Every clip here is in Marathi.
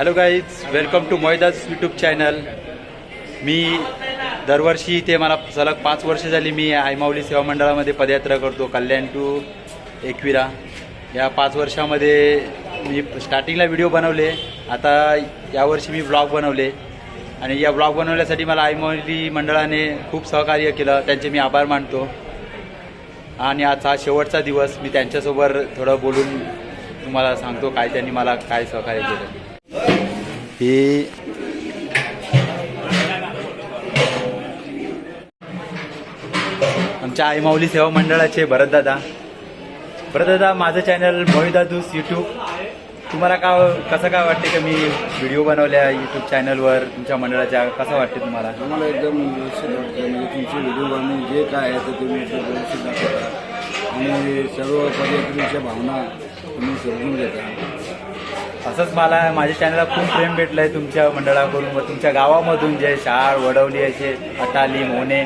Hello guys welcome to Mohidas YouTube channel मी दरवर्षी इथे मला सलग पाच वर्ष झाली मी आयमावली सेवा मंडळामध्ये पदयात्रा करतो कल्याण टू एकविरा. या पाच वर्षामध्ये मी स्टार्टिंगला व्हिडिओ बनवले. आता यावर्षी मी ब्लॉग बनवले. आणि या ब्लॉग बनवण्यासाठी मला आयमावली मंडळाने खूप सहकार्य केलं त्यांचे मी आभार मानतो. आणि आज हा शेवटचा दिवस मी त्यांच्यासोबत थोडं बोलून तुम्हाला सांगतो काय त्यांनी मला काय सहकार्य केलं. हे आमच्या आईमाऊली सेवा मंडळाचे भरतदादा भरतदादा माझं चॅनल मोहिदादूस यूट्यूब तुम्हाला का कसं काय वाटते का मी व्हिडिओ बनवल्या यूट्यूब चॅनलवर तुमच्या मंडळाच्या कसं वाटते तुम्हाला? तुम्हाला एकदम व्यवस्थित वाटतं म्हणजे तुमचे व्हिडिओ बनवून जे काय आहे ते तुम्ही व्यवस्थित दाखवता. आणि सर्व पर्यटनाच्या भावना तुम्ही समजून घेता. असंच मला माझ्या चॅनलला खूप प्रेम भेटलं आहे तुमच्या मंडळाकडून व तुमच्या गावामधून जे शाळ वडवली असे अटाली मोने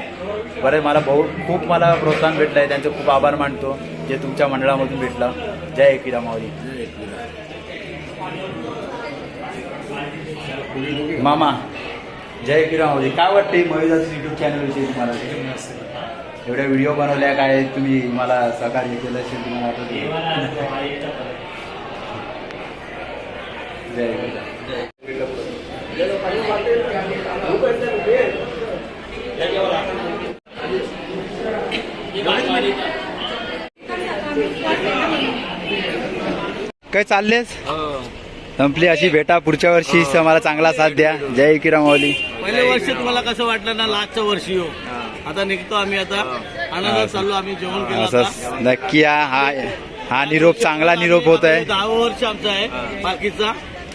बरं मला भाऊ खूप मला प्रोत्साहन भेटलं आहे त्यांचं खूप आभार मानतो जे तुमच्या मंडळामधून भेटलं. जय एकिरा माऊली. मामा जय किरा माऊली. काय वाटते मयुदास युट्यूब चॅनलविषयी तुम्हाला? एवढ्या व्हिडिओ बनवल्या काय तुम्ही मला सहकार्य केलं असेल तुम्हाला वाटत? काय चाललेस? संपली अशी भेटा पुढच्या वर्षी. मला चांगला साथ द्या. जय एकविरा माऊली. पहिल्या वर्षी तुम्हाला कसं वाटलं ना लास्टच्या वर्षी हो? आता निघतो आम्ही आता. आनंदात चाललो आम्ही जेवण केलं नक्की हा हा हा निरोप चांगला निरोप होत आहे दहावं वर्ष आमचा आहे पालखीचा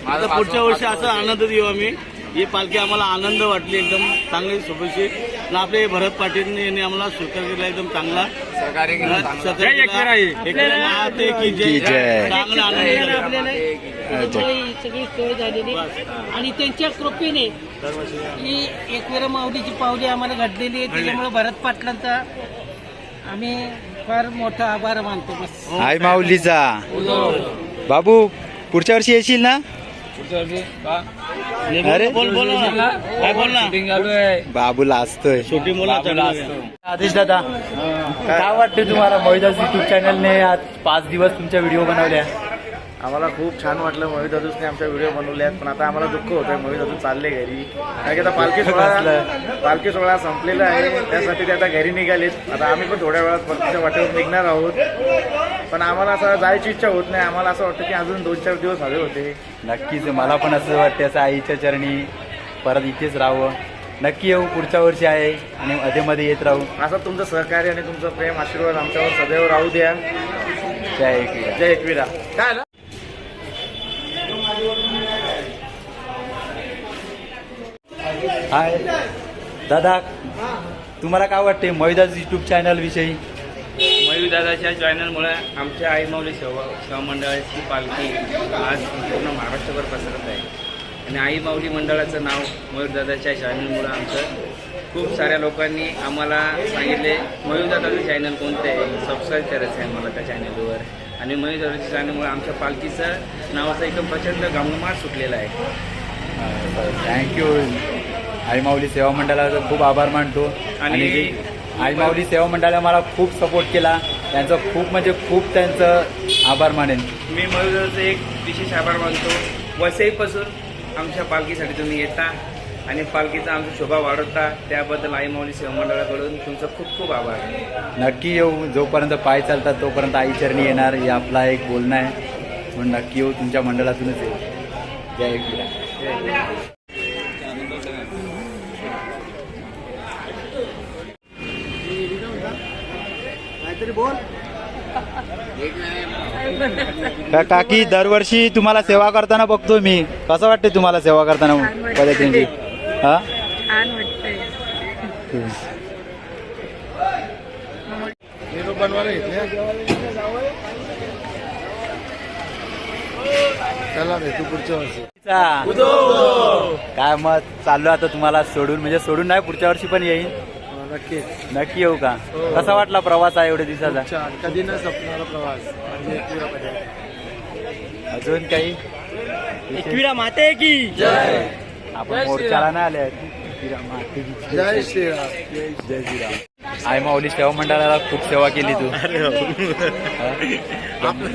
आता पुढच्या वर्षी असा आनंद देऊ आम्ही ही पालखी आम्हाला आनंद वाटली एकदम चांगली सोबतशी आणि आपले भरत पाटील यांनी आम्हाला स्वीकार केला एकदम चांगला सहकार्य केला. एकमेकांना हात आहे की की जय. जय. चांगला आनंद झाला. जय. सगळी सगळी सोय झालेली आणि त्यांच्या कृपेने ही एकविरा माऊलीची पावली आम्हाला घडलेली आहे त्याच्यामुळे भरत पाटलांचा आम्ही फार मोठा आभार मानतो बस हाय माऊलीचा बाबू पुढच्या वर्षी येशील ना अरे? बोल बोल ना. काय बोल ना. बाबूला असतोय छोटी मुलं आदेश दादा काय वाटते तुम्हाला मोहिदास युट्यूब चॅनलने आज पाच दिवस तुमच्या व्हिडिओ बनवल्या? आम्हाला खूप छान वाटलं मोहित दादूसने आमच्या व्हिडिओ बनवल्यात पण आता आम्हाला दुःख होतंय. मोहित दादू चालले घरी. कारण की आता पालखी सोहळा पालखी सोहळा संपलेला आहे. त्यासाठी ते आता घरी निघालेत. आता आम्ही पण थोड्या वेळात परतीच्या वाटेवर निघणार आहोत. पण आम्हाला असं जायची इच्छा होत नाही. आम्हाला असं वाटतं की अजून दोन चार दिवस हवे होते. नक्कीच. मला पण असं वाटते असं आईच्या चरणी परत इथेच राहावं. नक्की येऊ. पुढच्या वर्षी आहे आणि मध्ये येत राहू. असं तुमचं सहकार्य आणि तुमचं प्रेम आशीर्वाद आमच्यावर सदैव राहू द्या. जय एकविरा. जय एकविरा. काय आलं? हाय. दादा तुम्हाला काय वाटते मोहिदास युट्यूब चॅनल विषयी? मयूर दादाच्या चॅनलमुळे आमच्या आई माऊली सेवा सेवा मंडळाची पालखी आज पूर्ण महाराष्ट्रभर पसरत आहे. आणि आई माऊली मंडळाचं नाव मयूर दादाच्या चॅनलमुळं आमचं खूप साऱ्या लोकांनी आम्हाला सांगितले मयूर दादाचं चॅनल कोणतं आहे? सबस्क्राईब करायचं आहे मला त्या चॅनलवर. आणि मयूर दादाच्या चॅनलमुळे आमच्या पालखीचं नावाचं एकदम प्रचंड गमगमाट सुटलेला आहे. थँक्यू आई माऊली सेवा मंडळाचा खूप आभार मानतो. आणि आणि- जे आई माऊली सेवा मंडळाला मला खूप सपोर्ट केला. त्यांचं खूप म्हणजे खूप त्यांचं आभार मानेन. मी मयूर दादाचं एक विशेष आभार मानतो. वसईपासून आमच्या पालखीसाठी तुम्ही येता आणि पालखीचा आमचा शोभा वाढवता. त्याबद्दल आई माऊली सेवा मंडळाकडून तुमचा खूप खूप आभार. नक्की येऊ. जोपर्यंत पाय चालतात तोपर्यंत आई चरणी येणार. हे आपला एक बोलणं आहे. म्हणून नक्की येऊ. तुमच्या मंडळातूनच येऊ. जय एकविरा. का काकी दरवर्षी तुम्हाला सेवा करताना बघतो मी. कसं वाटते तुम्हाला सेवा करताना पद्धतींची? हा? चला भेटू पुढच्या वर्षी काय मग चाललो आता तुम्हाला सोडून. म्हणजे सोडून नाही पुढच्या वर्षी पण येईन. नक्की. नक्की येऊ का? कसा वाटला प्रवास आहे एवढ्या दिवसाचा? छान. कधी न संपणारा प्रवास. म्हणजे. अजून काही? एकविरा माते की. आपण मोर्चाला नाही आले. जय श्रीराम. जय श्रीराम. आई माऊली सेवा मंडळाला खूप सेवा केली तू.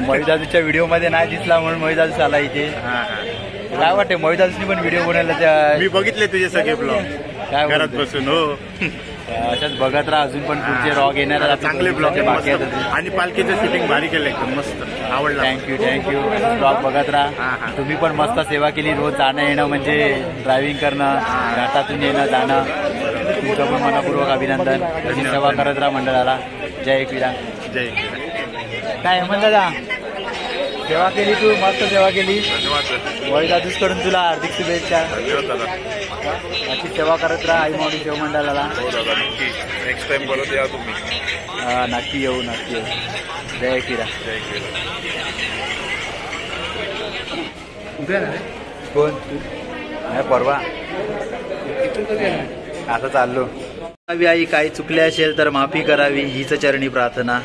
मोहिदाजूच्या व्हिडिओमध्ये नाही दिसला म्हणून मोहिदाजू आला इथे. काय वाटते मोहिदाजूनी पण व्हिडिओ बनवला त्या मी बघितले तुझे सगळे ब्लॉग काय घरात बोलतोय? बसून हो. अशाच बघत राहा. अजून पण पुढचे रॉग येणार. चांगले ब्लॉग बाकी आणि पालखीचं शूटिंग भारी केलं एकदम मस्त. आवडला. थँक्यू थँक्यू ब्लॉग बघत राहा. तुम्ही पण मस्त सेवा केली. रोज जाणं येणं म्हणजे ड्रायव्हिंग करणं घाटातून येणं जाणं. तुमचं पण मनपूर्वक अभिनंदन. अशी सेवा करत राहा मंडळाला. जय एकविरा. जय काय म्हणलं दादा? सेवा केली तू? मस्त सेवा केली. धन्यवाद वैदादूसकडून तुला हार्दिक शुभेच्छा. धन्यवाद दादा. अशी सेवा करत राहा आई माऊली सेवा मंडळाला. हो दादा नक्की. नेक्स्ट टाइम परत या तुम्ही. हा, नक्की येऊ नक्की येऊ. जय जय कोण? नाही परवा. आता चाललो. आई काही चुकले असेल तर माफी करावी हीच चरणी प्रार्थना.